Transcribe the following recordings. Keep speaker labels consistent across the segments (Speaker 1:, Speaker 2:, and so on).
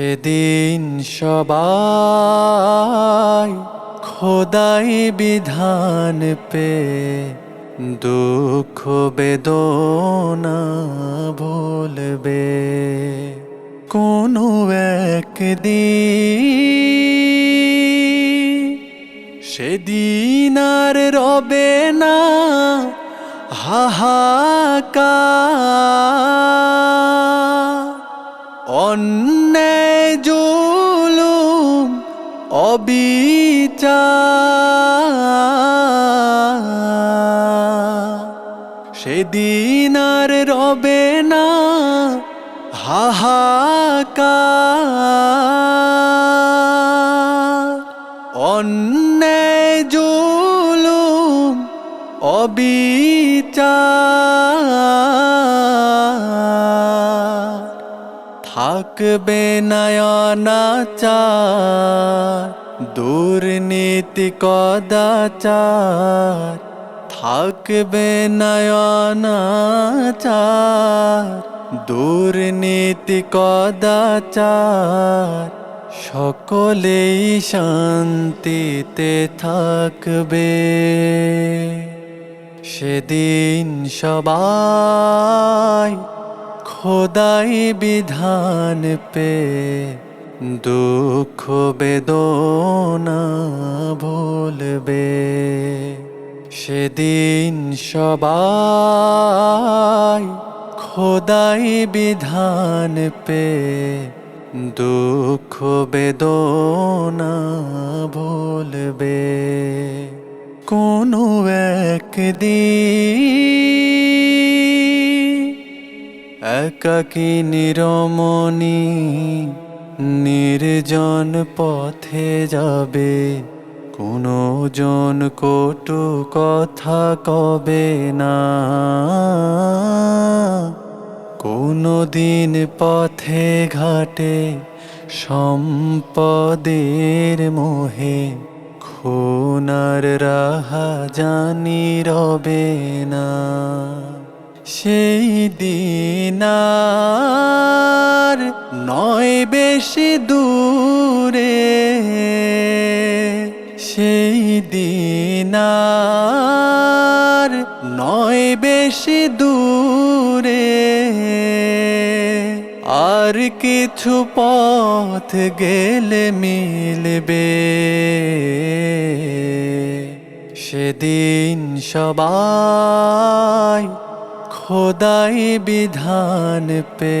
Speaker 1: সেদিন সবাই খোদাই বিধান পে দুঃখ বেদনা ভুলবে। কোনো একদিন সেদিন আর রবে না হাহাকার। অন্যায় অবিচার। সেদিন আর রবে না হাহাকার। অন্যায় জুলুম অবিচার। থাকবে নয়নাচার দুর্নীতি কদাচার থাকবে নয়নাচার। দুর্নীতি কদাচার সকলেই শান্তিতে থাকবে। সেদিন সবাই খোদাই বিধান পে দুঃখ বেদনা ভুলবে। সেদিন সবাই খোদাই বিধান পে দুঃখ বেদনা ভুলবে। কোনো একদিন একাকী নিরমণি নির্জন পথে যাবে, কোনো জন কটু কথা কবে না। কোনো দিন পথে ঘাটে সম্পদের মোহে, খুনার রাহা জানি রবে না। সেই দিনার নয় বেশি দূরে। সেই দিনার নয় বেশি দূরে। আর কিছু পথ গেলে মিলবে। সেদিন সবাই খোদাই বিধান পে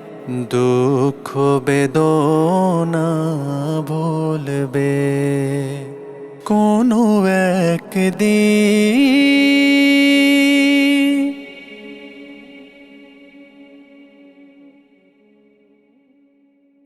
Speaker 1: দুঃখ বেদনা ভুলবে কোনো একদিন।